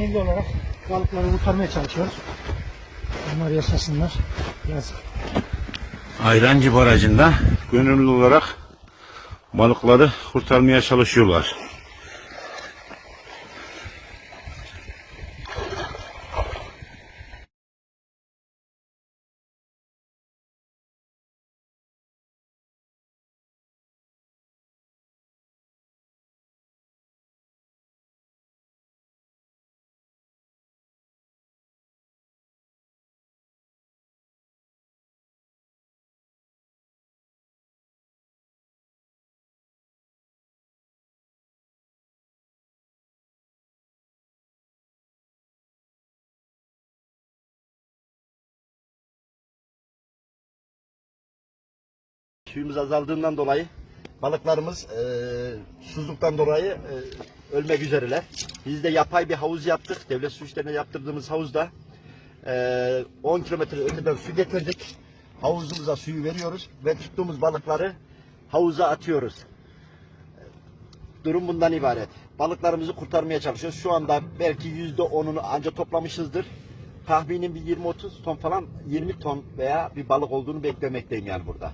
gönüllü olarak balıkları kurtarmaya çalışıyoruz. Onlar yaşasınlar. Yazık. Ayrancı Barajı'nda gönüllü olarak balıkları kurtarmaya çalışıyorlar. Suyumuz azaldığından dolayı balıklarımız eee susuzluktan dolayı eee, ölmek üzereler. Biz de yapay bir havuz yaptık. Devlet su işlerine yaptırdığımız havuzda eee 10 kilometre öteden su getirdik. Havuzumuza suyu veriyoruz ve tuttuğumuz balıkları havuza atıyoruz. Durum bundan ibaret. Balıklarımızı kurtarmaya çalışıyoruz. Şu anda belki yüzde onunu anca toplamışızdır. Tahminim bir 20-30 ton falan 20 ton veya bir balık olduğunu beklemekteyim yani burada.